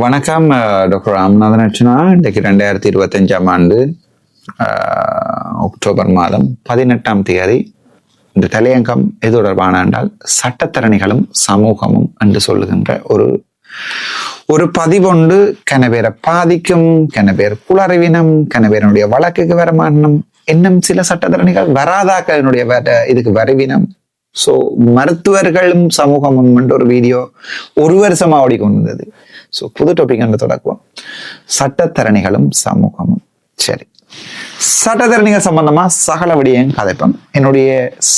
வணக்கம் டாக்டர் ராமநாதன் அர்ச்சனா இன்றைக்கு ரெண்டாயிரத்தி இருபத்தஞ்சாம் ஆண்டு அக்டோபர் மாதம் பதினெட்டாம் தேதி. இந்த தலையங்கம் எது தொடர்பான என்றால் சட்டத்தரணிகளும் சமூகமும் என்று சொல்லுகின்ற ஒரு ஒரு பதிவொண்டு கனவேரை பாதிக்கும் கனவேர் குளறிவினம் கனவேரனுடைய வழக்குக்கு வரமானம் இன்னும் சில சட்டத்தரணிகள் வராதாக்களினுடைய வர- இதுக்கு வரவினம். சோ மருத்துவர்களும் சமூகமும் என்ற ஒரு வீடியோ ஒரு வருஷமா ஓடிக்கொண்டிருந்தது ஸோ புது டாபிக் என்று தொடக்குவோம். சட்டத்தரணிகளும் சமூகமும். சரி. சட்டத்தரணிகள் சம்பந்தமா சகல விடயம் கதைப்போம். என்னுடைய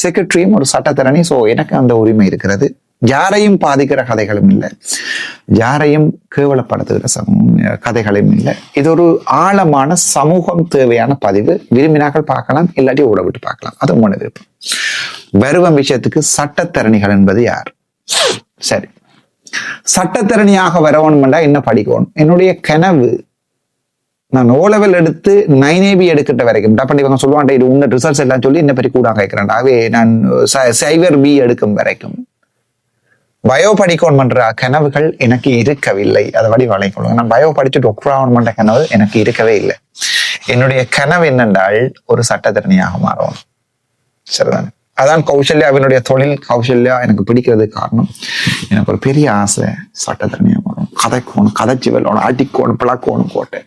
செக்ரட்டரியும் ஒரு சட்டத்தரணி சோ எனக்கு அந்த உரிமை இருக்கிறது. யாரையும் பாதிக்கிற கதைகளும் இல்லை. யாரையும் கேவலப்படுத்துகிற சமூக கதைகளும் இல்லை. இது ஒரு ஆழமான சமூகம் தேவையான பதிவு. விரும்பினாக்கள் பார்க்கலாம் இல்லாட்டி ஓட விட்டு பார்க்கலாம். அது உங்களோட விருப்பம். வருவம் விஷயத்துக்கு சட்டத்தரணிகள் என்பது யார்? சரி. சட்டத்திறனியாக வரணும்னா என்ன படிக்கணும்? என்னுடைய கனவு நான் ஓ லெவல் எடுத்து நைன் ஏபி எடுக்கிட்ட வரைக்கும் டப்பண்டி பண்ணி சொல்லுவான் இது உன்ன ரிசல்ட்ஸ் எல்லாம் சொல்லி என்ன பற்றி கூட கேட்கிறேன் ஆகவே நான் ச- சைவர் பி எடுக்கும் வரைக்கும் பயோ படிக்கோன் பண்ற கனவுகள் எனக்கு இருக்கவில்லை. அதை வழி வளைக்கணும். நான் பயோ படிச்சுட்டு டாக்டர் பண்ற கனவு எனக்கு இருக்கவே இல்லை. என்னுடைய கனவு என்னென்றால் ஒரு சட்டத்திறனியாக மாறும் சரிதானே? அதான் கௌசல்யா அவனுடைய தொழில். கௌசல்யா எனக்கு பிடிக்கிறது காரணம் எனக்கு ஒரு பெரிய ஆசை சட்டத்தரணியா வரும் கதைக்கோணும் கதைச்சி வெல்லணும் ஆட்டிக்கோணும் பிளாக்கோணும் கோட்டை.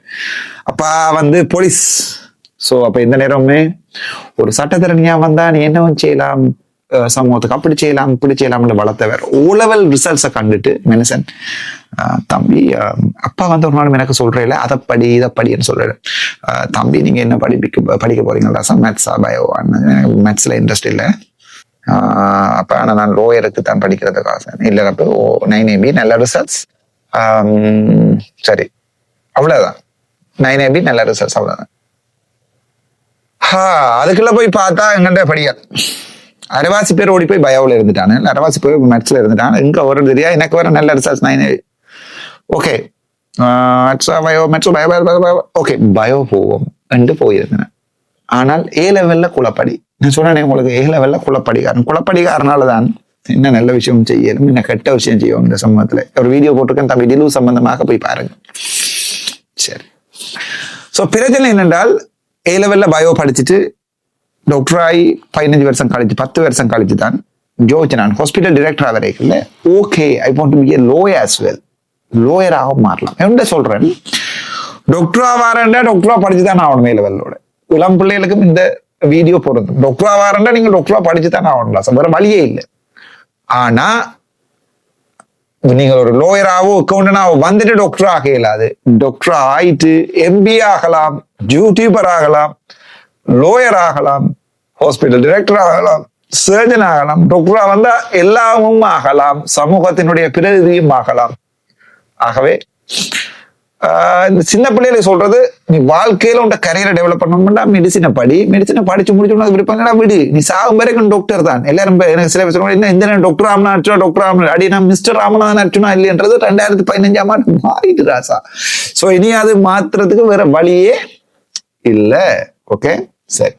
அப்பா வந்து போலீஸ். ஸோ அப்போ இந்த நேரமே ஒரு சட்டத்திறனியா வந்தா நீ என்னவும் செய்யலாம். சமூகத்துக்கு அப்படி செய்யலாம் இப்படி செய்யலாம்னு வளர்த்தவர் ஓ லெவல் ரிசல்ட்ஸை கண்டுட்டு மனுஷன் ஆஹ் தம்பி அப்பா வந்து ஒரு நாள் எனக்கு சொல்றேன் அதை படி இதை படின்னு சொல்றாரு தம்பி நீங்க என்ன படிப்பிக்க படிக்க போறீங்களா? சார் மேத்ஸா பயோ மேத்ஸ்ல இன்ட்ரெஸ்ட் இல்லை. ஆஹ் அப்ப ஆனா நான் லோயருக்கு தான் படிக்கிறதுக்கு ஆசை. இல்லை அப்போ நைன் ஏபி நல்ல ரிசல்ட்ஸ் சரி அவ்வளவுதான். நைன் ஏபி நல்ல ரிசல்ட்ஸ் அவ்வளவுதான். ஹா அதுக்குள்ள போய் பார்த்தா எங்கள்கிட்ட படியாது அரைவாசி பேர் ஓடி போய் பயோவில் இருந்துட்டானு அரைவாசி பேர் மேட்ச்ல இருந்துட்டான் எங்க வரும் தெரியா எனக்கு வர நல்ல ரிசல்ட்ஸ் நான் okay bio maths bio okay bio போவோம். என்று போயிருந்தேன். ஆனால் ஏ லெவலில் குளப்படி. நான் சொன்னேன் உங்களுக்கு ஏ லெவலில் குளப்படிகாரன். குளப்படிகாரனால தான் என்ன நல்ல விஷயம் செய்யணும் என்ன கெட்ட விஷயம் செய்யும் இந்த சம்பவத்தில் ஒரு வீடியோ போட்டிருக்கேன் தம்பி டிலு சம்பந்தமாக போய் பாருங்க. சரி. ஸோ பிரச்சனை என்னென்றால் ஏ லெவலில் பயோ படிச்சுட்டு டாக்டர் பதினஞ்சு வருஷம் கழிச்சு பத்து வருஷம் கழிச்சு தான் ஜோதிச்சு நான் ஹாஸ்பிட்டல் டிரெக்டர் வரைக்கும் okay I want to be lawyer as well லோயராக மாறலாம் என்ன சொல்றேன்? டாக்டரா வாரண்டா டாக்டரா படிச்சு தான் ஆகணும் மேல வெள்ளோட இளம் பிள்ளைகளுக்கும் இந்த வீடியோ பொருந்தும் டாக்டரா வாரண்டா நீங்க டாக்டரா படிச்சு தான் ஆகணும் வேற வழியே இல்லை ஆனா நீங்க ஒரு லோயராவோ அக்கௌண்டனாவோ வந்துட்டு டாக்டர் ஆக இயலாது டாக்டர் ஆயிட்டு எம்பி ஆகலாம் யூடியூபர் ஆகலாம் லோயர் ஆகலாம் ஹாஸ்பிட்டல் டிரெக்டர் ஆகலாம் சர்ஜன் ஆகலாம் டாக்டரா வந்தா எல்லாமும் ஆகலாம் சமூகத்தினுடைய பிரதிநிதியும் ஆகலாம். ஆகவே ஆஹ் இந்த சின்ன பிள்ளைகளை சொல்றது நீ வாழ்க்கையில உண்ட கரியரை டெவலப் பண்ணணும்னா மெடிசினை படி மெடிசினை படிச்சு முடிச்சோம்னா விருப்பம் இல்லைனா விடு. நீ சாகும் வரைக்கும் டாக்டர் தான். எல்லாரும் எனக்கு சில பேர் என்ன இந்த டாக்டர் ராமனா அடிச்சா டாக்டர் ராமன் அடி நான் மிஸ்டர் ராமநாதன் அடிச்சுனா இல்லையன்றது ரெண்டாயிரத்தி பதினஞ்சாம் ஆண்டு மாறிட்டு ராசா. சோ இனி அது மாத்துறதுக்கு வேற வழியே இல்லை. ஓகே சரி.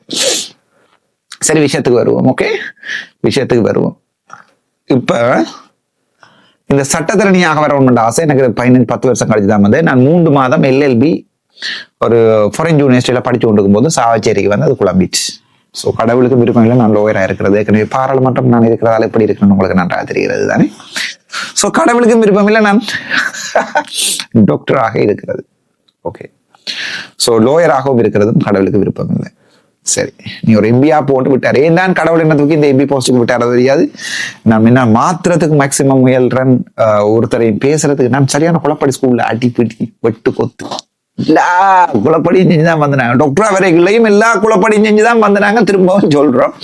சரி விஷயத்துக்கு வருவோம் ஓகே விஷயத்துக்கு வருவோம். இப்போ இந்த சட்டத்திறனியாக வரணும்ன்ற ஆசை எனக்கு பதினஞ்சு பத்து வருஷம் கழிச்சு தான் வந்து நான் மூன்று மாதம் எல்எல்பி ஒரு ஃபாரின் யூனிவர்சிட்டியில் படித்து கொண்டிருக்கும் போது சாவச்சேரிக்கு வந்து அது குழம்பிச்சு. ஸோ கடவுளுக்கு விருப்பம் இல்லை நான் லோயராக இருக்கிறது. ஏற்கனவே பாராளுமன்றம் நான் இருக்கிறதால எப்படி இருக்கணும்னு உங்களுக்கு நன்றாக தெரிகிறது தானே? ஸோ கடவுளுக்கும் விருப்பம் இல்லை நான் டாக்டராக இருக்கிறது. ஓகே ஸோ லோயராகவும் இருக்கிறதும் கடவுளுக்கு விருப்பம் இல்லை சரி. நீ ஒரு எம்பியா போட்டு விட்டார். ஏன் தான் கடவுள் என்ன தூக்கி இந்த எம்பி போஸ்ட்டுக்கு விட்டார்? அது தெரியாது. நான் என்ன மாத்துறதுக்கு மேக்சிமம் முயல்றேன் ஆஹ் ஒருத்தரை பேசுறதுக்கு நான் சரியான குழப்படி ஸ்கூல்ல அடி பிடி வெட்டு கொத்து. எல்லா குழப்படியும் செஞ்சுதான் வந்தாங்க டாக்டரா வரைகளையும் எல்லா குழப்படியும் செஞ்சுதான் வந்தாங்க திரும்பவும் சொல்றோம்.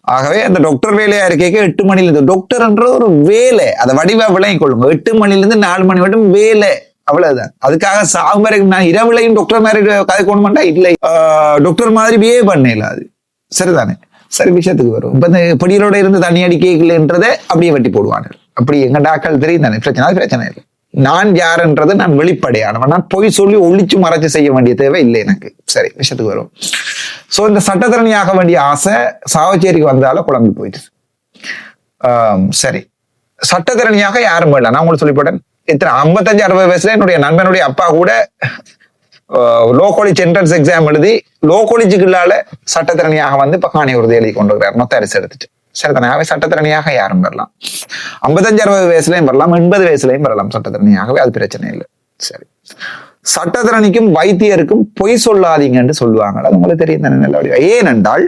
ஆகவே அந்த டாக்டர் வேலையா இருக்கேக்க எட்டு மணில இருந்து டாக்டர்ன்றது ஒரு வேலை அதை வடிவா விளங்கிக் கொள்ளுங்க எட்டு மணில இருந்து நாலு மணி வரைக்கும் வேலை. அவ்வளவுதான். அதுக்காக சாகும் வரைக்கும் நான் இரவுலையும் டாக்டர் மாதிரி கதை கொண்டு இல்லை. ஆஹ் டாக்டர் மாதிரி பிஹேவ் பண்ணல அது. சரிதானே? சரி விஷயத்துக்கு வரும் இப்ப இந்த பொடியலோட இருந்து தண்ணி அடிக்கலைன்றதை அப்படியே வெட்டி போடுவாங்க. அப்படி எங்க டாக்கள் தெரியும் தானே பிரச்சனை அது பிரச்சனை இல்லை. நான் யாருன்றது நான் வெளிப்படையானவன். நான் பொய் சொல்லி ஒழிச்சு மறைச்சு செய்ய வேண்டிய தேவை இல்லை எனக்கு. சரி விஷயத்துக்கு வரும் சோ இந்த சட்டத்திறனி ஆக வேண்டிய ஆசை சாவச்சேரிக்கு வந்தால குழம்பு போயிட்டு சரி. சட்டத்திறனியாக யாரும் இல்லை நான் உங்களுக்கு சொல்லிப்பட்டேன் இத்தனை ஐம்பத்தஞ்சு அறுபது வயசுல என்னுடைய நண்பனுடைய அப்பா கூட லோ காலேஜ் என்ட்ரன்ஸ் எக்ஸாம் எழுதி லோ காலேஜுக்குள்ளால சட்டத்திறனியாக வந்து இப்ப காணி உறுதி எழுதி கொண்டு வருகிறார். மொத்த அரிசி எடுத்துட்டு. சட்டத்திறனாகவே சட்டத்திறனியாக யாரும் வரலாம். ஐம்பத்தஞ்சு அறுபது வயசுலயும் வரலாம் எண்பது வயசுலயும் வரலாம் சட்டத்திறனியாகவே அது பிரச்சனை இல்லை. சரி. சட்டத்திறனிக்கும் வைத்தியருக்கும் பொய் சொல்லாதீங்கன்னு சொல்லுவாங்க. அது உங்களுக்கு தெரியும் தானே நல்ல வடிவம். ஏனென்றால்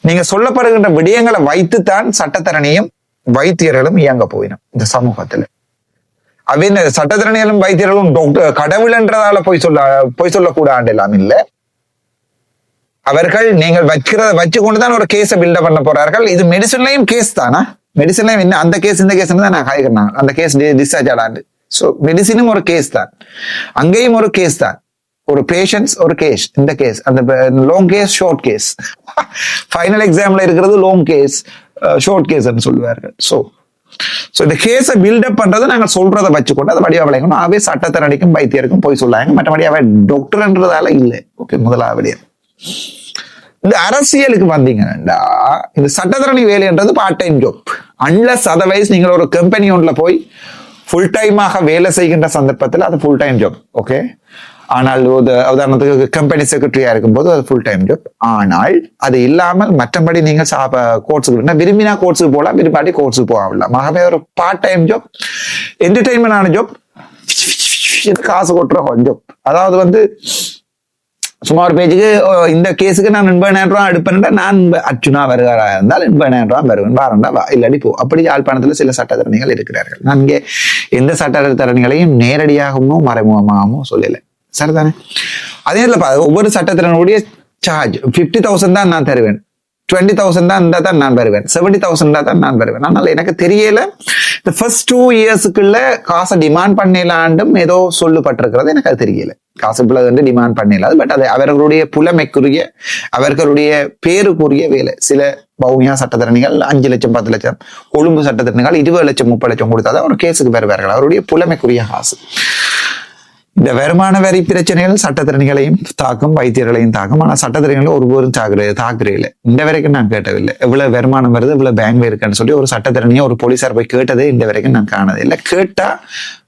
நீங்க சொல்லப்படுகின்ற விடயங்களை வைத்துத்தான் சட்டத்திறனையும் வைத்தியர்களும் இயங்க போயிடும் இந்த சமூகத்துல. அவன் சட்டத்திறனிகளும் வைத்தியர்களும் டாக்டர் கடவுள்ன்றதால போய் சொல்ல போய் சொல்லக்கூடாது எல்லாம் இல்ல. அவர்கள் நீங்கள் வைக்கிறத வச்சு கொண்டுதான் ஒரு கேஸை பில்டப் பண்ண போறார்கள். இது மெடிசன்லயும் கேஸ் தானா? மெடிசன்லயும் என்ன அந்த கேஸ் இந்த கேஸ் தான் நான் காய்க்கிறேன் அந்த கேஸ் டிஸ்சார்ஜ் ஆடாண்டு ஸோ மெடிசினும் ஒரு கேஸ் தான். அங்கேயும் ஒரு கேஸ் தான். ஒரு பேஷன்ஸ் ஒரு கேஸ் இந்த கேஸ் அந்த long case short case final எக்ஸாம்ல இருக்கிறது லாங் கேஸ் ஷார்ட் கேஸ்ன்னு சொல்லுவார்கள். ஸோ ஸோ இந்த கேஸை பில்டப் பண்றது நாங்க சொல்கிறத வச்சுக்கொண்டு அதை வடிவா விளையணும் அவே சட்டத்திறனிக்கும் வைத்தியருக்கும் போய் சொல்லாங்க. மற்றபடி அவன் டாக்டர்ன்றதால இல்லை. ஓகே முதலாவது இந்த அரசியலுக்கு வந்தீங்கன்னா இந்த சட்டத்திறனி வேலைன்றது part time job unless otherwise நீங்கள் ஒரு கம்பெனி ஒன்றில் போய் ஃபுல் டைமாக வேலை செய்கின்ற சந்தர்ப்பத்தில் அது ஃபுல் டைம் ஜாப் ஓகே ஆனால் உதாரணத்துக்கு கம்பெனி செக்ரட்டரியா இருக்கும்போது அது ஃபுல் டைம் ஜாப் ஆனால் அது இல்லாமல் மற்றபடி நீங்க கோர்ஸுக்கு விரும்பினா கோர்ஸுக்கு போகலாம் விரும்பாட்டி கோர்ஸுக்கு போகலாம். ஆகவே ஒரு part time job entertainment job காசு கொட்டுற ஜாப் அதாவது வந்து சும்மா ஒரு பேஜுக்கு ஓ, இந்த கேஸுக்கு நான் எண்பதாயிரம் ரூபா எடுப்பேன்டா நான் அர்ஜுனா வருகிறாரா இருந்தால் எண்பதாயிரம் ரூபா வருவேன். வாரண்டா வா. இல்லாடி போ. அப்படி யாழ்ப்பாணத்தில் சில சட்டத்தரணிகள் இருக்கிறார்கள். நான் இங்கே எந்த சட்டத்தரணிகளையும் நேரடியாகவும் மறைமுகமாகவும் சொல்லலை. சரிதானே? அதே இல்லைப்பா பா- ஒவ்வொரு சட்டத்திறனுடைய சார்ஜ் ஃபிஃப்டி தௌசண்ட் தான் நான் தருவேன். டுவெண்ட்டி தௌசண்ட் தான் இருந்தால் தான் நான் பெறுவேன் செவன்டி தௌசண்ட் தான் நான் பெறுவேன் அதனால எனக்கு தெரியல இந்த ஃபர்ஸ்ட் டூ இயர்ஸுக்குள்ள காசை டிமாண்ட் பண்ணலாண்டும் ஏதோ சொல்லப்பட்டிருக்கிறது எனக்கு அது தெரியல. காசு பிள்ளை வந்து டிமாண்ட் பண்ணலாது பட் அது அவர்களுடைய புலமைக்குரிய அவர்களுடைய பேருக்குரிய வேலை. சில பௌமியா சட்டத்திறனிகள் அஞ்சு லட்சம் பத்து லட்சம் கொழும்பு சட்டத்திறனிகள் இருபது லட்சம் முப்பது லட்சம் கொடுத்தாதான் ஒரு கேஸுக்கு பெறுவார்கள் அவருடைய புலமைக்குரிய காசு. இந்த வருமான வரி பிரச்சனைகள் சட்டத்திறனிகளையும் தாக்கும் வைத்தியர்களையும் தாக்கும். ஆனால் சட்டத்திறனிகளை ஒருவரும் தாக்குறது தாக்குறே இல்லை இந்த வரைக்கும் நான் கேட்டதில்லை. எவ்வளவு வருமானம் வருது இவ்வளவு பேங்க் இருக்குன்னு சொல்லி ஒரு சட்டத்திறனியை ஒரு போலீஸார் போய் கேட்டதே இந்த வரைக்கும் நான் காணது இல்லை கேட்டா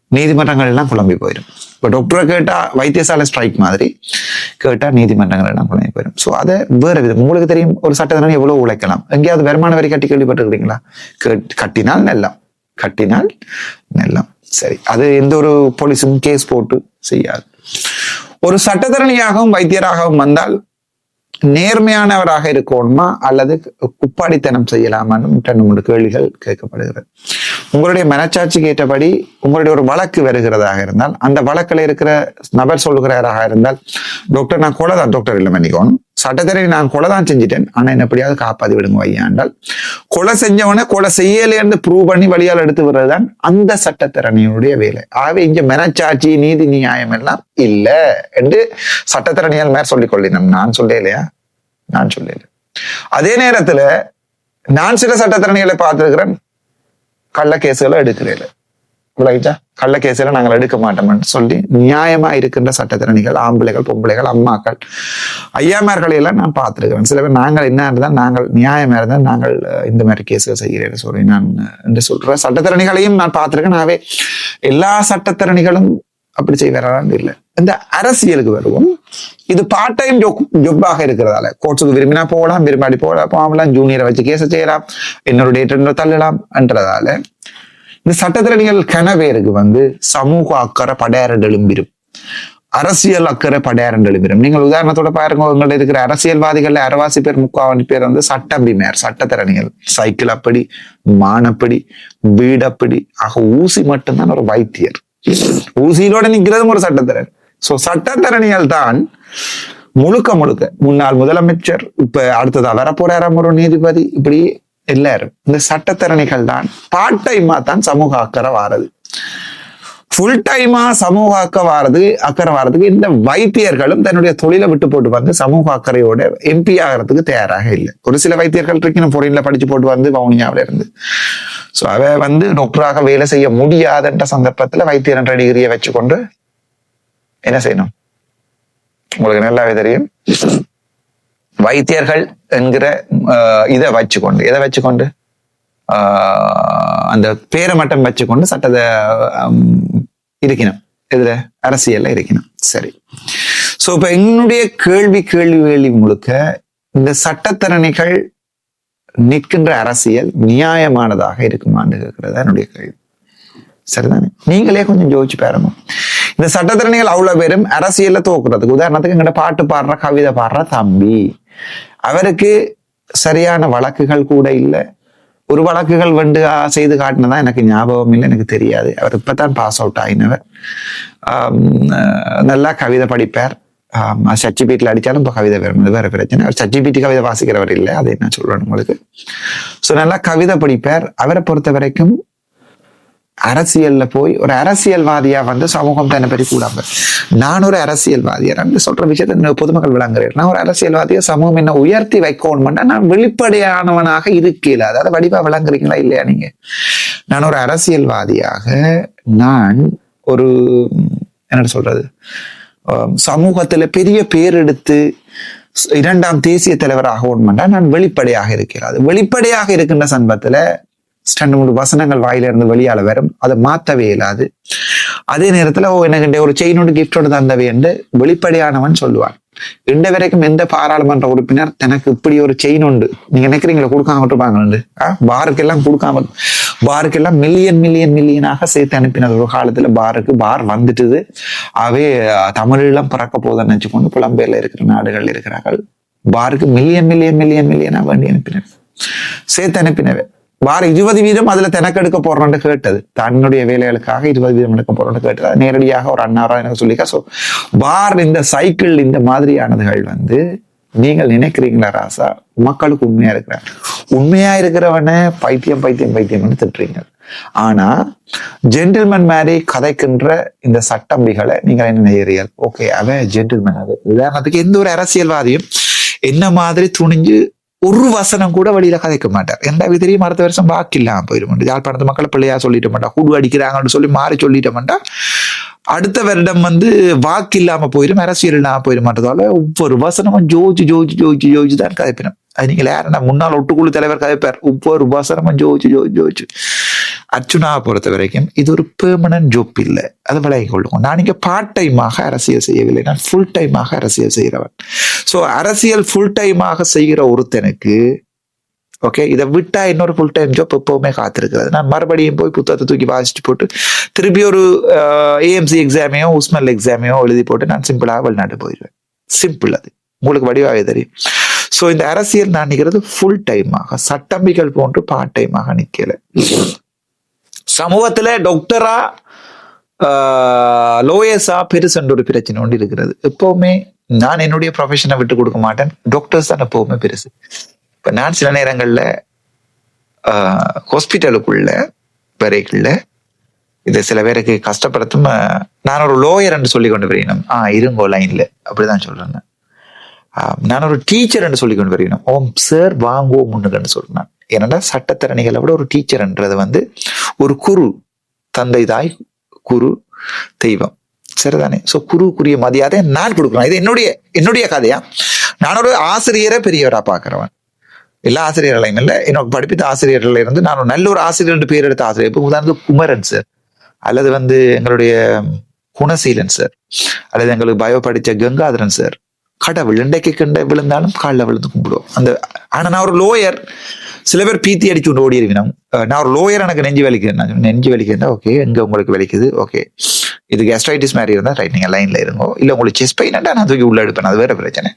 நீதிமன்றங்கள் எல்லாம் குழம்பி போயிடும் இப்போ டாக்டரை கேட்டா வைத்தியசாலை ஸ்ட்ரைக் மாதிரி கேட்டா நீதிமன்றங்கள் எல்லாம் குழம்பி போயிடும் ஸோ அதை வேற விதம் உங்களுக்கு தெரியும் ஒரு சட்டத்திறனை எவ்வளவு உழைக்கலாம்? எங்கேயாவது வருமான வரி கட்டி கேள்விப்பட்டிருக்கிறீங்களா? கேட்- கட்டினால் நெல்லாம். கட்டினால் நெல்லாம். சரி அது எந்த ஒரு போலீஸும் கேஸ் போட்டு செய்யாது. ஒரு சட்டத்தரணியாகவும் வைத்தியராகவும் வந்தால் நேர்மையானவராக இருக்கணுமா? அல்லது குப்பாடித்தனம் செய்யலாமான்னு ரெண்டு மூணு கேள்விகள் கேட்கப்படுகிறது. உங்களுடைய மனச்சாட்சிக்கு ஏற்றபடி உங்களுடைய ஒரு வழக்கு வருகிறதாக இருந்தால் அந்த வழக்கில் இருக்கிற நபர் சொல்லுகிறாராக இருந்தால் டாக்டர் நான் கூட தான் டாக்டர் இல்லை மன்னிக்கணும் சட்டத்தரணி நான் கொலை தான் செஞ்சிட்டேன். ஆனா என்ன எப்படியாவது காப்பாற்றி விடுங்க வையாண்டால் கொலை செஞ்சவனை கொலை செய்யலைன்னு ப்ரூவ் பண்ணி வழியால் எடுத்து வர்றதுதான் அந்த சட்டத்திறனியுடைய வேலை. ஆகவே இங்க மனச்சாட்சி நீதி நியாயம் எல்லாம் இல்ல என்று சட்டத்திறனியால் மேற் சொல்லிக் கொள்ளினோம் நான் சொல்லலையா நான் சொல்லல அதே நேரத்துல நான் சில சட்டத்திறனைகளை பார்த்திருக்கிறேன். கள்ள கேசுகளை எடுக்கிறேன் விளையிட்டா கள்ள கேசுல நாங்கள் எடுக்க மாட்டோம்னு சொல்லி நியாயமா இருக்கின்ற சட்டத்திறனிகள் ஆம்பளைகள் பொம்பளைகள் அம்மாக்கள் ஐயாமார்களை எல்லாம் நான் பார்த்துருக்கிறேன். சில பேர் நாங்கள் என்ன இருந்தால் நாங்கள் நியாயமா இருந்தால் நாங்கள் இந்த மாதிரி கேசுகள் செய்கிறேன் சொல்லி நான் என்று சொல்றேன். சட்டத்திறனிகளையும் நான் பார்த்திருக்கேன். நாவே எல்லா சட்டத்திறனிகளும் அப்படி செய்வாரான்னு இல்லை இந்த அரசியலுக்கு வருவோம். இது பார்ட் டைம் ஜொப் ஜொப்பாக இருக்கிறதால. கோர்ட்ஸுக்கு விரும்பினா போகலாம் விரும்பாடி போகலாம் போகலாம் ஜூனியரை வச்சு கேஸை செய்யலாம் என்னோட டேட் தள்ளலாம் என்றதால இந்த சட்டத்திறனிகள் கனவேருக்கு வந்து சமூக அக்கறை படையாரண்டு விரும் அரசியல் அக்கறை படையாரண்டு விரும் நீங்கள் உதாரணத்தோட பாருங்க உங்கள்ட்ட இருக்கிற அரசியல்வாதிகள்ல அரவாசி பேர் முக்காவணி பேர் வந்து சட்டம்பிமேர் சட்டத்திறனிகள் சைக்கிள் அப்படி மானப்படி வீடப்படி ஆக ஊசி மட்டும்தான் ஒரு வைத்தியர். ஊசியிலோட நிக்கிறதும் ஒரு சட்டத்திறன் சோ சட்டத்திறனிகள் தான் முழுக்க முழுக்க முன்னாள் முதலமைச்சர் இப்ப அடுத்ததா வரப்போறாராம் ஒரு நீதிபதி? இப்படி எல்லாரும். இந்த சட்டத்திறனிகள் தான் பார்ட் டைமா தான் சமூக அக்கறை வாரது. ஃபுல் டைமா சமூக அக்க வாரது அக்கறை வாரதுக்கு இந்த வைத்தியர்களும் தன்னுடைய தொழிலை விட்டு போட்டு வந்து சமூக அக்கறையோட எம்பி ஆகிறதுக்கு தயாராக இல்லை. ஒரு சில வைத்தியர்கள் இருக்கணும் பொறியில படிச்சு போட்டு வந்து வவுனியாவில இருந்து. ஸோ அவ வந்து டாக்டராக வேலை செய்ய முடியாதுன்ற சந்தர்ப்பத்துல வைத்தியர் என்ற டிகிரியை வச்சுக்கொண்டு என்ன செய்யணும்? உங்களுக்கு நல்லாவே தெரியும். வைத்தியர்கள் என்கிற இதை வச்சுக்கொண்டு எதை வச்சுக்கொண்டு? ஆஹ், அந்த பேரை மட்டும் வச்சுக்கொண்டு சட்டத்தை இருக்கணும் இதுல அரசியல்ல இருக்கணும் சரி. சோ இப்ப என்னுடைய கேள்வி கேள்வி கேள்வி முழுக்க இந்த சட்டத்தரணிகள் நிற்கின்ற அரசியல் நியாயமானதாக இருக்குமான்னு கேட்கிறது என்னுடைய கேள்வி. சரிதானே? நீங்களே கொஞ்சம் யோசிச்சு பாருங்க. இந்த சட்டத்திறனிகள் அவ்வளவு பேரும் அரசியல்ல தோக்குறதுக்கு உதாரணத்துக்கு எங்கிட்ட பாட்டு பாடுற கவிதை பாடுற தம்பி. அவருக்கு சரியான வழக்குகள் கூட இல்லை. ஒரு வழக்குகள் வந்து செய்து காட்டினதா எனக்கு ஞாபகம் இல்லை எனக்கு தெரியாது. அவர் இப்பதான் பாஸ் அவுட் ஆயினவர். நல்லா கவிதை படிப்பார். சர்டிபிகேட்ல அடித்தாலும் இப்போ கவிதை வேற வேறு வேற பிரச்சனை. அவர் சர்டிபிகேட் கவிதை வாசிக்கிறவர் இல்லை அதை என்ன சொல்கிறேன் உங்களுக்கு? ஸோ நல்லா கவிதை படிப்பார். அவரை பொறுத்த வரைக்கும் அரசியல்ல போய் ஒரு அரசியல்வாதியா வந்து சமூகம் தன்னை பற்றி கூடாம நான் ஒரு அரசியல்வாதியா சொல்ற விஷயத்த பொதுமக்கள் விளங்குறேன் நான் ஒரு அரசியல்வாதியா சமூகம் என்ன உயர்த்தி வைக்கணும்னா நான் வெளிப்படையானவனாக இருக்கல அதாவது வடிவா விளங்குறீங்களா இல்லையா நீங்க? நான் ஒரு அரசியல்வாதியாக நான் ஒரு என்ன சொல்றது? சமூகத்துல பெரிய பேர் எடுத்து இரண்டாம் தேசிய தலைவராக ஒன்றுமெண்டா நான் வெளிப்படையாக இருக்கிறேன். அது வெளிப்படையாக இருக்கின்ற சந்தர்ப்பத்துல ரெண்டு மூணு வசனங்கள் வாயில இருந்து வெளியால வரும். அதை மாத்தவே இல்லாது அதே நேரத்துல ஓ எனக்கு ஒரு செயினோட கிஃப்டோட தந்தவை என்று வெளிப்படையானவன் சொல்லுவான். இன்று வரைக்கும் எந்த பாராளுமன்ற உறுப்பினர் தனக்கு இப்படி ஒரு செயின் உண்டு. நீங்க நினைக்கிறீங்களா கொடுக்காம விட்டுருப்பாங்க பாருக்கெல்லாம் கொடுக்காம பாருக்கெல்லாம் மில்லியன் மில்லியன் மில்லியனாக சேர்த்து அனுப்பினது ஒரு காலத்துல பாருக்கு பார் வந்துட்டுது. அவே தமிழெல்லாம் பிறக்க போதுன்னு நினைச்சுக்கொண்டு புலம்பெயர்ல இருக்கிற நாடுகள் இருக்கிறார்கள். பாருக்கு மில்லியன் மில்லியன் மில்லியன் மில்லியனா வேண்டி அனுப்பினர் சேர்த்து அனுப்பினவை வார இருபது வீதம் அதுல தனக்கு எடுக்க போறோம்னு கேட்டது. தன்னுடைய வேலைகளுக்காக இருபது வீதம் எடுக்க போறோம்னு கேட்டது. நேரடியாக ஒரு அண்ணாரா எனக்கு சொல்லிக்கா? சோ வார் இந்த சைக்கிள் இந்த மாதிரியானதுகள் வந்து நீங்கள் நினைக்கிறீங்களா ராசா? மக்களுக்கு உண்மையா இருக்கிறார் உண்மையா இருக்கிறவனை பைத்தியம் பைத்தியம் பைத்தியம்னு திட்டுறீங்க. ஆனா ஜென்டில்மேன் மாதிரி கதைக்கின்ற இந்த சட்டம்பிகளை நீங்கள் என்ன நினைக்கிறீர்கள்? ஓகே அவன் ஜென்டில்மேன் அது. உதாரணத்துக்கு எந்த ஒரு அரசியல்வாதியும் என்ன மாதிரி துணிஞ்சு ஒரு வசனம் கூட வெளியில கதைக்க மாட்டார். எந்த தெரியும் அடுத்த வருஷம் வாக்கு இல்லாம போயிடும் யாழ்ப்பாணத்து மக்களை பிள்ளையா சொல்லிட்ட மாட்டா. குடு அடிக்கிறாங்கன்னு சொல்லி மாறி சொல்லிட்ட மாட்டா. அடுத்த வருடம் வந்து வாக்கு இல்லாம போயிடும் அரசியல் இல்லாம போயிட மாட்டதால ஒவ்வொரு வசனமும் ஜோஜி ஜோஜி ஜோஜி ஜோஜி தான் கதைப்பினம். அது நீங்கள் யாருன்னா முன்னாள் ஒட்டுக்குழு தலைவர் கதைப்பார். ஒவ்வொரு வசனமும் ஜோஜி ஜோஜி ஜோஜி அர்ச்சுனாவை பொறுத்த வரைக்கும் இது ஒரு பெர்மனன்ட் ஜோப் இல்லை. அதை விலகி கொள்ளுங்க. நான் இங்கே பார்ட் டைமாக அரசியல் செய்யவில்லை. நான் ஃபுல் டைமாக அரசியல் செய்கிறவன். ஸோ அரசியல் ஃபுல் டைமாக செய்கிற ஒருத்தனுக்கு ஓகே இதை விட்டா இன்னொரு ஃபுல் டைம் ஜாப் எப்பவுமே காத்திருக்கிறது. நான் மறுபடியும் போய் புத்தகத்தை தூக்கி வாசிச்சு போட்டு திருப்பி ஒரு ஏஎம்சி எக்ஸாமையோ உஸ்மல் எக்ஸாமையோ எழுதி போட்டு நான் சிம்பிளாக வெளிநாட்டு போயிடுவேன். சிம்பிள் அது. உங்களுக்கு வடிவாகவே தெரியும். ஸோ இந்த அரசியல் நான் நிற்கிறது ஃபுல் டைமாக சட்டம்பிகள் போன்று பார்ட் டைமாக நிற்கலை. சமூகத்தில் டாக்டரா லோயஸா பெருசுன்ற ஒரு பிரச்சனை ஒன்று இருக்கிறது. எப்பவுமே நான் என்னுடைய ப்ரொஃபஷனை விட்டு கொடுக்க மாட்டேன். டாக்டர்ஸ் தான் எப்பவுமே பெருசு. இப்போ நான் சில நேரங்களில் ஹாஸ்பிட்டலுக்குள்ள வரைக்குள்ள இது சில பேருக்கு கஷ்டப்படுத்தும் நான் ஒரு லோயர் என்று சொல்லி கொண்டு வரையணும் ஆ இருங்கோ லைன்ல அப்படிதான் சொல்றேன் நான் ஒரு டீச்சர் என்று சொல்லி கொண்டு வரையணும் ஓம் சார் வாங்கோ முன்னுகன்னு சொல்றேன் ஏன்னா சட்டத்திறனைகளை விட ஒரு டீச்சர்ன்றது வந்து ஒரு குரு தந்தை தாய் குரு தெய்வம். சரிதானே? ஸோ குருக்குரிய மரியாதை நான் கொடுக்குறேன் இது என்னுடைய என்னுடைய கதையா? நான் ஒரு ஆசிரியரை பெரியவரா பார்க்குறவன். எல்லா ஆசிரியர்களையும் இல்லை. எனக்கு படிப்பித்த ஆசிரியர்கள் இருந்து நான் ஒரு நல்ல ஒரு ஆசிரியர் என்று பேர் எடுத்த ஆசிரியர். இப்போ உதாரணத்துக்கு குமரன் சார் அல்லது வந்து எங்களுடைய குணசீலன் சார் அல்லது எங்களுக்கு பயோ படித்த கங்காதரன் சார் கடவுள் இன்றைக்கு கிண்ட விழுந்தாலும் காலில் விழுந்து கும்பிடுவோம். அந்த ஆனால் நான் ஒரு லோயர் சில பேர் பீத்தி அடிச்சு கொண்டு ஓடி இருக்கணும். நான் ஒரு லோயர் எனக்கு நெஞ்சு வலிக்குது நான் நெஞ்சு வலிக்குதுன்னா ஓகே எங்க உங்களுக்கு வலிக்குது? ஓகே இது கேஸ்ட்ரைட்டிஸ் மாதிரி இருந்தால் ரைட் நீங்கள் லைனில் இருங்கோ. இல்லை உங்களுக்கு செஸ் பெயின்டா நான் தூக்கி உள்ள எடுப்பேன். அது வேற பிரச்சனை.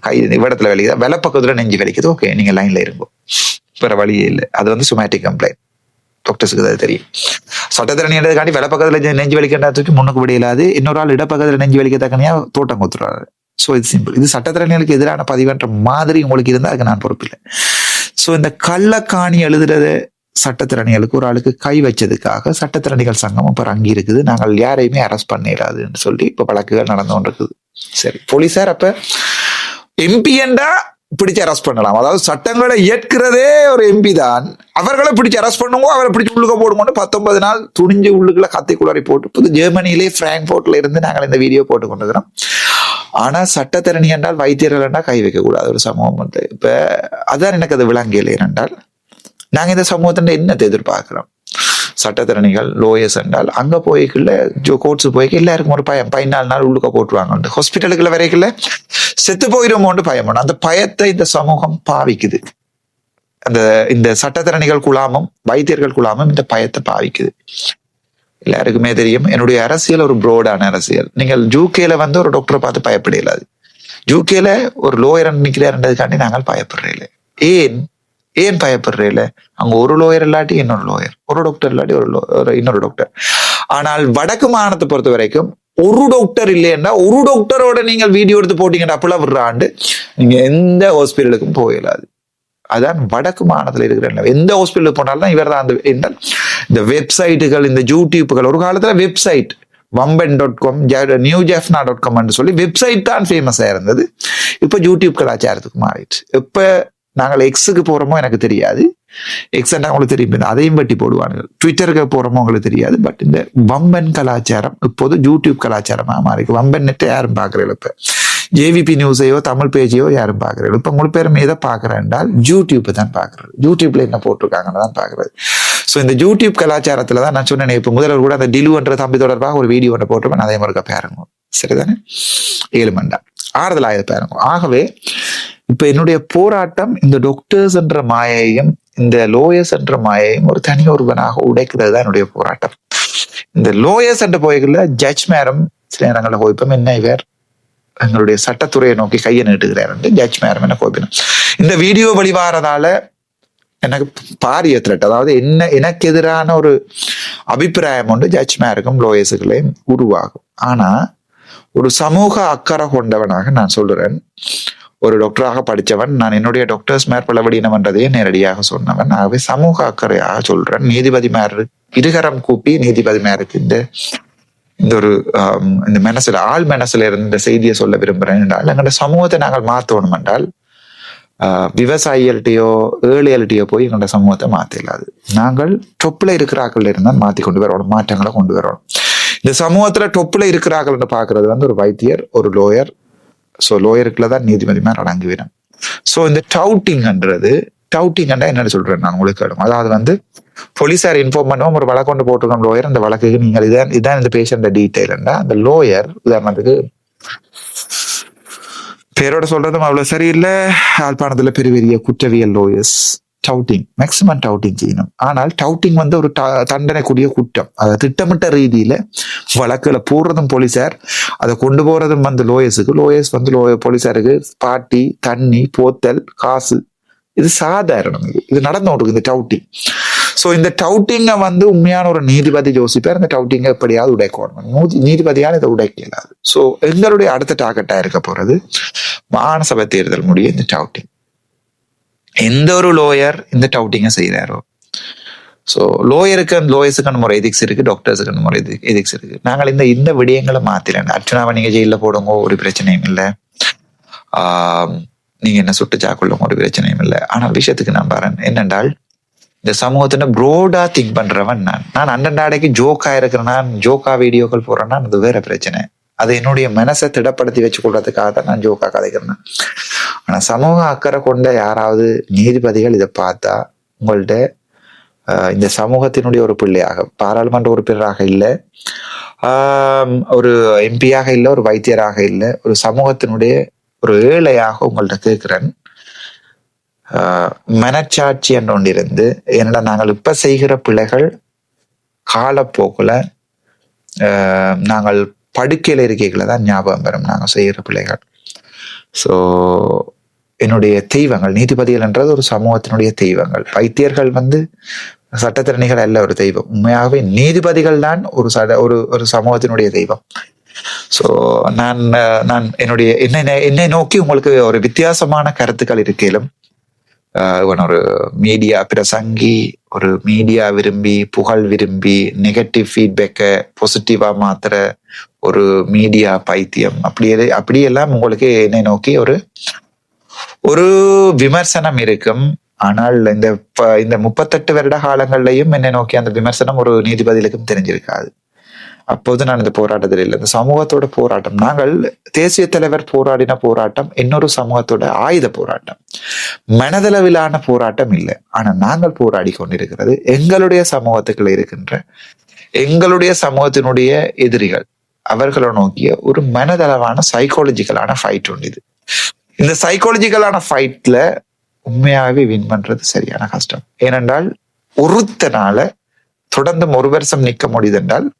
கை இடத்துல வலிக்குதா? வெலை பக்கத்தில் நெஞ்சு வலிக்குது. ஓகே நீங்கள் லைனில் இருங்கோ. வேற வழியே இல்லை. அது வந்து சுமேட்டிக் கம்ப்ளைண்ட் டாக்டர்ஸுக்கு அது தெரியும். சட்டத்திறனின்றதுக்காண்டி வெலை பக்கத்தில் நெஞ்சு- நெஞ்சு வலிக்கின்ற தூக்கி முன்னுக்கு முடியலாது இன்னொரு ஆள் இடப்பக்கத்தில் நெஞ்சு வலிக்கத்தக்கனையாக தோட்டம் கொடுத்துருவாரு ஸோ இது சிம்பிள் இது சட்டத்திறனிகளுக்கு எதிரான பதிவுன்ற மாதிரி உங்களுக்கு இருந்தால் அதுக்கு நான் பொறுப்பில்லை. ஸோ இந்த கள்ளக்காணி எழுதுறது சட்டத்திறனிகளுக்கு ஒரு ஆளுக்கு கை வச்சதுக்காக சட்டத்திறனிகள் சங்கம் இப்போ அங்கே இருக்குது. நாங்கள் யாரையுமே அரெஸ்ட் பண்ணிடாதுன்னு சொல்லி இப்போ வழக்குகள் நடந்து கொண்டிருக்குது. சரி போலீஸார் அப்ப எம்பியண்டா பிடிச்சு அரெஸ்ட் பண்ணலாம். அதாவது சட்டங்களை ஏற்கிறதே ஒரு எம்பி தான். அவர்களை பிடிச்சு அரெஸ்ட் பண்ணுவோம் அவரை பிடிச்சு உள்ளுக்க போடுங்கன்னு பத்தொன்பது நாள் துணிஞ்சு உள்ளுக்குள்ள கத்திக்குள்ளாரி போட்டு புது ஜெர்மனியிலே பிராங்க்போர்ட்ல இருந்து நாங்கள் இந்த வீடியோ போட்டு கொண்டிருக்கிறோம். ஆனா சட்டத்திறனி என்றால் வைத்தியர்கள் என்றால் கை வைக்கக்கூடாது. ஒரு சமூகம் வந்து. இப்ப அதான் எனக்கு அது விளங்கியல் ஏனென்றால் நாங்க இந்த சமூகத்தின் என்னத்தை எதிர்பார்க்கிறோம்? சட்டத்திறனிகள் லோயர்ஸ் என்றால் அங்க போய்க்குள்ள ஜோ கோர்ட்ஸ் போய்க்கு எல்லாருக்கும் ஒரு பயம். பதினாலு நாள் உள்ளுக்க போட்டுருவாங்க. ஹாஸ்பிட்டலுக்குள்ள வரைக்குள்ள செத்து போயிடுமோன்னு பயம் அந்த பயத்தை இந்த சமூகம் பாவிக்குது. அந்த இந்த சட்டத்திறனிகள் குழாமும் வைத்தியர்கள் குழாமும் இந்த பயத்தை பாவிக்குது. எல்லாருக்குமே தெரியும். என்னுடைய அரசியல் ஒரு ப்ரோடான அரசியல். நீங்கள் ஜூகேல வந்து ஒரு டாக்டரை பார்த்து பயப்பட இல்லாது ஜூகேல ஒரு லோயர் நிற்கிறாருன்றதுக்காண்டி நாங்கள் பயப்படுறேன் ஏன்? ஏன் பயப்படுறேன் அங்க ஒரு லோயர் இல்லாட்டி இன்னொரு லோயர் ஒரு டாக்டர் இல்லாட்டி ஒரு இன்னொரு டாக்டர் ஆனால் வடக்கு மாகாணத்தை பொறுத்த வரைக்கும் ஒரு டாக்டர் இல்லைன்னா ஒரு டாக்டரோட நீங்கள் வீடியோ எடுத்து போட்டீங்கன்னா அப்பெல்லாம் விடுறாண்டு நீங்க எந்த ஹாஸ்பிட்டலுக்கும் போயிடாது அதான் வடக்கு மாநிலத்தில் இருக்கிற எந்த ஹாஸ்பிட்டலுக்கு போனாலும் இவர் தான் அந்த என்றால் இந்த வெப்சைட்டுகள் இந்த யூடியூப்புகள் ஒரு காலத்துல website Vamban dot com new Jaffna dot காம்னு சொல்லி வெப்சைட் தான் ஃபேமஸாக இருந்தது. இப்போ யூடியூப் கலாச்சாரத்துக்கு மாறிடுச்சு. இப்போ நாங்கள் எக்ஸுக்கு போறோமோ எனக்கு தெரியாது. எக்ஸ் உங்களுக்கு தெரியும். அதையும் வெட்டி போடுவார்கள். ட்விட்டருக்கு போறோமோ உங்களுக்கு தெரியாது. பட் இந்த வம்பன் கலாச்சாரம் இப்போது யூடியூப் கலாச்சாரமாக மாறிக்கு வம்பன் நெட்டை யாரும் பார்க்கறதில்ல இப்போ. ஜேவிபி நியூஸையோ தமிழ் பேஜையோ யாரும் பார்க்கறது இப்போ உங்களுக்கு பேரும் எதை பார்க்குறேன் என்றால் யூடியூப் தான் பார்க்குறது. யூடியூப்ல என்ன போட்டிருக்காங்கன்னு தான் பார்க்குறது. ஸோ இந்த யூடியூப் கலாச்சாரத்தில் தான் நான் சொன்னேன் இப்போ முதல்வர் கூட அந்த டிலுன்ற தம்பி தொடர்பாக ஒரு வீடியோ ஒன்று போட்டிருப்பேன். அதே மாதிரி பாருங்க சரிதானே? ஏழு மண்டா ஆறுதல் ஆயுத பாருங்க ஆகவே இப்போ என்னுடைய போராட்டம் இந்த டாக்டர்ஸ் என்ற மாயையும் இந்த லோயர்ஸ் என்ற மாயையும் ஒரு தனி ஒருவனாக உடைக்கிறது தான் என்னுடைய போராட்டம். இந்த லோயர்ஸ் என்ற போய்களில் ஜட்ஜ் மேரம் சில நேரங்களில் கோய்ப்போம் என்ன இவர்? எங்களுடைய சட்டத்துறையை நோக்கி கையை நீட்டுகிறார் என்று ஜட்ஜ் மேரம் என்ன கோபினம் இந்த வீடியோ வழிவாரதால எனக்கு பாரிய த்ரெட் அதாவது என்ன எனக்கு எதிரான ஒரு அபிப்பிராயம் ஒன்று ஜட்ஜ் மேருக்கும் லோயர்ஸுகளையும் உருவாகும். ஆனால் ஒரு சமூக அக்கறை கொண்டவனாக நான் சொல்கிறேன் ஒரு டாக்டராக படித்தவன் நான் என்னுடைய டாக்டர்ஸ் மேற் பலவடினம் நேரடியாக சொன்னவன். ஆகவே சமூக அக்கறையாக சொல்கிறேன் நீதிபதி மேர் இருகரம் கூப்பி நீதிபதி மேருக்கு இந்த இந்த ஒரு இந்த மனசுல ஆள் மனசுல இருந்த இந்த செய்தியை சொல்ல விரும்புகிறேன் என்றால் எங்களோட சமூகத்தை நாங்கள் மாற்றணும் என்றால் விவசாயிகள்கிட்டயோ ஏழைகள்கிட்டயோ போய் எங்களோட சமூகத்தை மாற்றிடலாது நாங்கள் டொப்பில் இருக்கிறாக்கள் இருந்தால் மாத்தி கொண்டு வரணும் மாற்றங்களை கொண்டு வரணும். இந்த சமூகத்துல டொப்புல இருக்கிறார்கள் பாக்குறது வந்து ஒரு வைத்தியர் ஒரு லோயர் ஸோ லோயருக்குள்ள தான் நீதிபதி மேல் அடங்குவிடும் ஸோ இந்த டவுட்டிங்ன்றது டவுட்டிங்னா என்ன சொல்றேன் நான் உங்களுக்கு அதாவது வந்து போலீஸார் இன்ஃபார்ம் பண்ணுவோம் ஒரு வழக்கு கொண்டு போட்டிருக்கோம் லோயர் அந்த வழக்குக்கு நீங்கள் இதான் இதான் இந்த பேஷண்ட டீட்டெயில் அந்த லோயர் உதாரணத்துக்கு பேரோட சொல்றதும் அவ்வளவு சரியில்லை. யாழ்ப்பாணத்துல பெரிய பெரிய குற்றவியல் லோயர்ஸ் டவுட்டிங் மேக்சிமம் டவுட்டிங் செய்யணும். ஆனால் டவுட்டிங் வந்து ஒரு த- தண்டனைக்குரிய குற்றம். அதை திட்டமிட்ட ரீதியில வழக்குல போடுறதும் போலீசார் அதை கொண்டு போறதும் வந்து லோயர்ஸுக்கு லோயர்ஸ் வந்து லோ போலீஸாருக்கு பாட்டி தண்ணி போத்தல் காசு. இது சாதாரணம் இது. இது நடந்து இருக்கு இந்த டவுட்டிங் ஸோ இந்த டவுட்டிங்கை வந்து உண்மையான ஒரு நீதிபதி யோசிப்பார் இந்த டவுட்டிங்கை எப்படியாவது உடைக்கணும். நீதி நீதிபதியால் இதை உடைக்க இயலாது. ஸோ எங்களுடைய அடுத்த டார்கெட்டாக இருக்க போகிறது மாநசபை தேர்தல் முடிய இந்த டவுட்டிங் எந்த ஒரு லோயர் இந்த டவுட்டிங்கை செய்கிறாரோ ஸோ லோயருக்கு லோயர்ஸுக்கான முறை எதிக்ஸ் இருக்கு டாக்டர்ஸுக்கான முறை எதிக்ஸ் இருக்கு. நாங்கள் இந்த இந்த விடயங்களை மாத்திரேன் அர்ச்சனாவை நீங்கள் ஜெயிலில் போடுங்க ஒரு பிரச்சனையும் இல்லை. நீங்கள் நீங்க என்ன சுட்டு சாக்குள்ள ஒரு பிரச்சனையும் இல்லை. ஆனால் விஷயத்துக்கு நான் பாறேன் என்னென்றால் இந்த சமூகத்துல ப்ரோடா திங்க் பண்றவன் நான். நான் அண்டண்டாடைக்கு ஜோக்கா இருக்கிறேன் நான் ஜோக்கா வீடியோக்கள் போடுறேன்னா அது வேற பிரச்சனை. அது என்னுடைய மனசை திடப்படுத்தி வச்சு கொள்றதுக்காக தான் நான் ஜோக்கா கதைக்கிறேன் ஆனா சமூக அக்கறை கொண்ட யாராவது நீதிபதிகள் இதை பார்த்தா உங்கள்ட்ட இந்த சமூகத்தினுடைய ஒரு பிள்ளையாக பாராளுமன்ற உறுப்பினராக இல்லை ஒரு எம்பியாக இல்லை ஒரு வைத்தியராக இல்லை ஒரு சமூகத்தினுடைய ஒரு ஏழையாக உங்கள்கிட்ட கேட்கிறேன். மனச்சாட்சி என்று ஒன்றிருந்து என்னடா நாங்கள் இப்போ செய்கிற பிள்ளைகள் காலப்போக்கில் நாங்கள் படுக்கையில் இருக்கைகளை தான் ஞாபகம் வரும் நாங்கள் செய்கிற பிள்ளைகள் ஸோ என்னுடைய தெய்வங்கள் நீதிபதிகள் என்றது ஒரு சமூகத்தினுடைய தெய்வங்கள். வைத்தியர்கள் வந்து சட்டத்திறனிகள் அல்ல ஒரு தெய்வம். உண்மையாகவே நீதிபதிகள் தான் ஒரு சட ஒரு ஒரு சமூகத்தினுடைய தெய்வம். ஸோ நான் நான் என்னுடைய என்னை என்னை நோக்கி உங்களுக்கு ஒரு வித்தியாசமான கருத்துக்கள் இருக்கையிலும் ஒரு மீடியா பிரசங்கி ஒரு மீடியா விரும்பி புகழ் விரும்பி நெகட்டிவ் ஃபீட்பேக்கை பாசிட்டிவா மாத்துற ஒரு மீடியா பைத்தியம். அப்படியே அப்படியெல்லாம் உங்களுக்கு என்னை நோக்கி ஒரு ஒரு விமர்சனம் இருக்கும். ஆனால் இந்த ப- இந்த முப்பத்தெட்டு வருட காலங்கள்லையும் என்னை நோக்கி அந்த விமர்சனம் ஒரு நீதிபதிகளுக்கும் தெரிஞ்சிருக்காது. அப்போது நான் இந்த போராட்டத்தில் இல்லை. இந்த சமூகத்தோட போராட்டம். நாங்கள் தேசிய தலைவர் போராடின போராட்டம் இன்னொரு சமூகத்தோட ஆயுத போராட்டம். மனதளவிலான போராட்டம் இல்லை. ஆனா நாங்கள் போராடி கொண்டிருக்கிறது. எங்களுடைய சமூகத்துக்குள்ள இருக்கின்ற எங்களுடைய சமூகத்தினுடைய எதிரிகள் அவர்களை நோக்கிய ஒரு மனதளவான சைக்காலஜிக்கலான ஃபைட் உண்டு இது. இந்த சைக்காலஜிக்கலான ஃபைட்ல உண்மையாகவே வின் பண்றது சரியான கஷ்டம். ஏனென்றால் ஒருத்தனால தொடர்ந்து ஒரு வருஷம் நிற்க முடியுதென்றால் என்றால்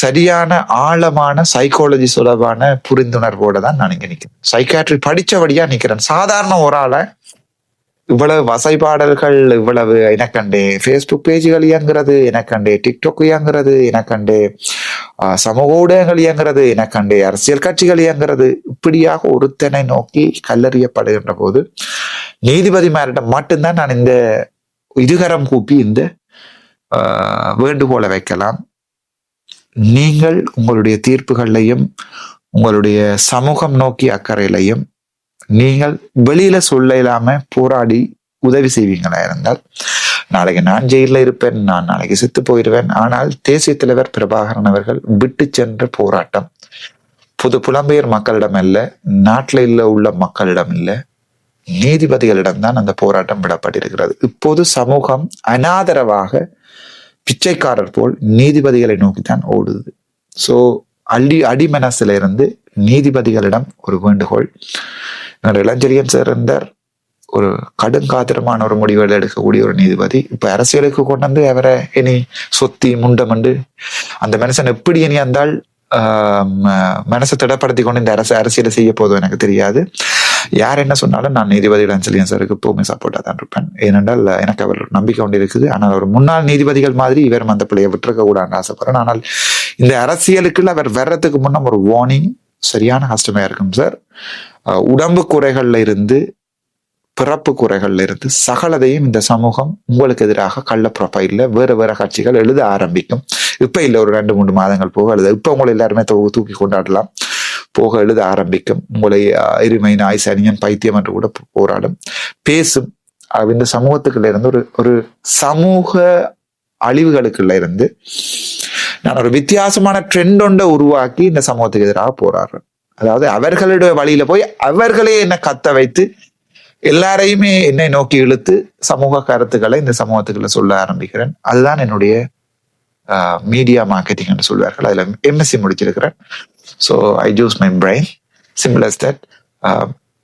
சரியான ஆழமான சைக்காலஜி சுலபான புரிந்துணர்வோட தான் நான் இங்க நிக்கிறேன். சைக்காட்ரி படிச்சபடியா நிக்கிறேன். சாதாரண ஒரு ஆளை இவ்வளவு வசைபாடல்கள் இவ்வளவு எனக்கண்டே ஃபேஸ்புக் பேஜுகள் இயங்குறது எனக்கண்டே டிக்டாக் இயங்குறது எனக்கண்டே சமூக ஊடகங்கள் இயங்குறது எனக்கண்டே அரசியல் கட்சிகள் இயங்குறது. இப்படியாக ஒருத்தனை நோக்கி கல்லறியப்படுகின்ற போது நீதிபதிமாரிடம் மட்டும்தான் நான் இந்த இருகரம் கூப்பி இந்த வேண்டுகோளை வைக்கலாம். நீங்கள் உங்களுடைய தீர்ப்புகளையும் உங்களுடைய சமூகம் நோக்கி அக்கறையிலையும் நீங்கள் வெளியில சொல்ல இல்லாம போராடி உதவி செய்வீங்களா இருந்தால் நாளைக்கு நான் ஜெயிலில் இருப்பேன் நான் நாளைக்கு செத்து போயிடுவேன் ஆனால் தேசிய தலைவர் பிரபாகரன் அவர்கள் விட்டு சென்ற போராட்டம். புது புலம்பெயர் மக்களிடம் இல்லை நாட்டில் இல்ல உள்ள மக்களிடம் இல்லை நீதிபதிகளிடம் தான் அந்த போராட்டம் விடப்பட்டிருக்கிறது. இப்போது சமூகம் அனாதரவாக பிச்சைக்காரர் போல் நீதிபதிகளை நோக்கித்தான் ஓடுது. சோ அடி அடிமனசுல இருந்து நீதிபதிகளிடம் ஒரு வேண்டுகோள். என்னோட இளஞ்செழியன் சார் இருந்தார். ஒரு கடுங்காத்திரமான ஒரு முடிவுகள் எடுக்கக்கூடிய ஒரு நீதிபதி. இப்ப அரசியலுக்கு கொண்டு வந்து அவரை இனி சொத்தி முண்டமண்டு அந்த மனுஷன் எப்படி இனி அந்தால் மனசை திடப்படுத்தி கொண்டு இந்த அரசு அரசியலை செய்ய போதும் எனக்கு தெரியாது. யார் என்ன சொன்னாலும் நான் நீதிபதி இளஞ்செழியன் சாருக்கு எப்பவுமே சப்போர்ட்டாக தான் இருப்பேன். ஏனென்றால் எனக்கு அவர் நம்பிக்கை கொண்டு இருக்குது. ஆனால் ஒரு முன்னாள் நீதிபதிகள் மாதிரி இவரும் அந்த பிள்ளையை விட்டுருக்க கூடாதுன்னு ஆசைப்படுறேன். ஆனால் இந்த அரசியலுக்குள்ள அவர் வர்றதுக்கு முன்னே ஒரு வார்னிங் சரியான கஷ்டமாக இருக்கும் சார் உடம்பு குறைகள்ல இருந்து பிறப்பு குறைகள்ல இருந்து சகலதையும் இந்த சமூகம் உங்களுக்கு எதிராக கள்ள ப்ரொஃபைல்ல வேறு வேற கட்சிகள் எழுத ஆரம்பிக்கும். இப்ப இல்லை ஒரு ரெண்டு மூணு மாதங்கள் போக எழுத இப்ப உங்களை எல்லாருமே தூக்கி கொண்டாடலாம். போக எழுத ஆரம்பிக்கும். உங்களை எருமை நாய் சனியன் பைத்தியம் என்று கூட போராடும். பேசும். இந்த சமூகத்துக்குள்ள இருந்து ஒரு ஒரு சமூக அழிவுகளுக்குள்ள இருந்து நான் ஒரு வித்தியாசமான ட்ரெண்ட் ஒன்றை உருவாக்கி இந்த சமூகத்துக்கு எதிராக போராடுறேன். அதாவது அவர்களுடைய வழியில போய் அவர்களே என்னை கத்த வைத்து எல்லாரையுமே என்னை நோக்கி இழுத்து சமூக கருத்துக்களை இந்த சமூகத்துக்குள்ள சொல்ல ஆரம்பிக்கிறேன். அதுதான் என்னுடைய மீடியா மார்க்கெட்டிங் என்று சொல்வார்கள். அதுல MSc முடிச்சிருக்கிறேன். So I use my brain simple as that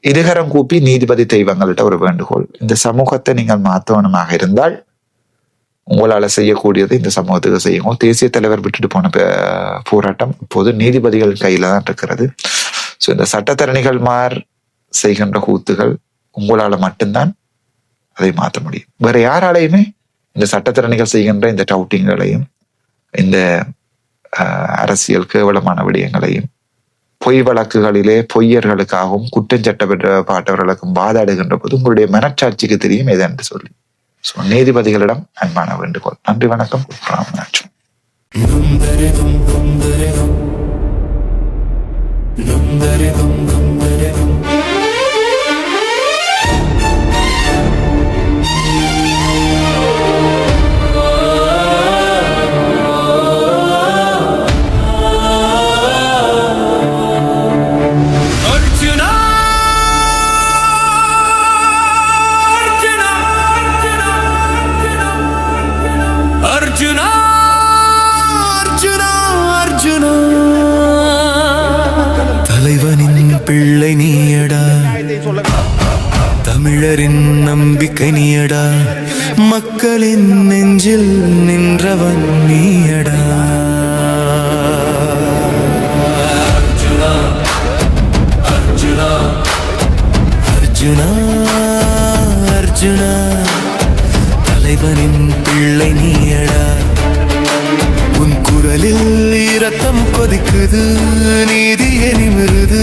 இருகரம் கூப்பி நீதிபதி தெய்வங்கள்ட்ட ஒரு வேண்டுகோள் இந்த சமூகத்தை நீங்கள் மாற்றவனமாக இருந்தால் உங்களால் செய்யக்கூடியது இந்த சமூகத்துக்கு செய்யுங்க தேசிய தலைவர் விட்டுட்டு போன போராட்டம் இப்போது நீதிபதிகள் கையில் தான் இருக்கிறது ஸோ இந்த சட்டத்தரணிகள் மார் செய்கின்ற கூத்துகள் உங்களால் மட்டும்தான் அதை மாற்ற முடியும் வேற யாராலையுமே இந்த சட்டத்திறனிகள் செய்கின்ற இந்த டவுட்டிங்களையும் இந்த அரசியல் கேவலமான விடயங்களையும் பொய் வழக்குகளிலே பொய்யர்களுக்காகவும் குற்றஞ்சட்ட பாட்டவர்களுக்கும் வாதாடுகின்ற போது உங்களுடைய மனச்சாட்சிக்கு தெரியும் எதென்று சொல்லி ஸோ நீதிபதிகளிடம் அன்பான வேண்டுகோள் நன்றி வணக்கம் ராமநாச்சு அர்ஜுனா பிள்ளை நீயடா. தமிழரின் நம்பிக்கை நீயடா. மக்களின் நெஞ்சில் நின்றவன் நீயடா. அர்ஜுனா அர்ஜுனா தலைவனின் பிள்ளை நீயடா. உன் குரலில் இரத்தம் கொதிக்குது நீதிய நிமிருது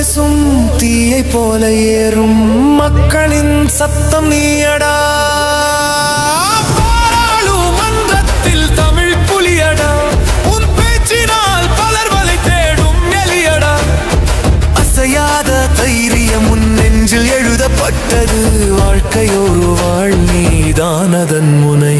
நதியை போல ஏறும் மக்களின் சத்தம் நீயடா. பாராளுமன்றத்தில் தமிழ் புலியடா. உன் பேச்சினால் பலர் வலை தேடும் எலியடா. அசையாத தைரியம் உன் நெஞ்சில் எழுதப்பட்டது. வாழ்க்கையோரு வாழ் நீதான் அதன் முனை.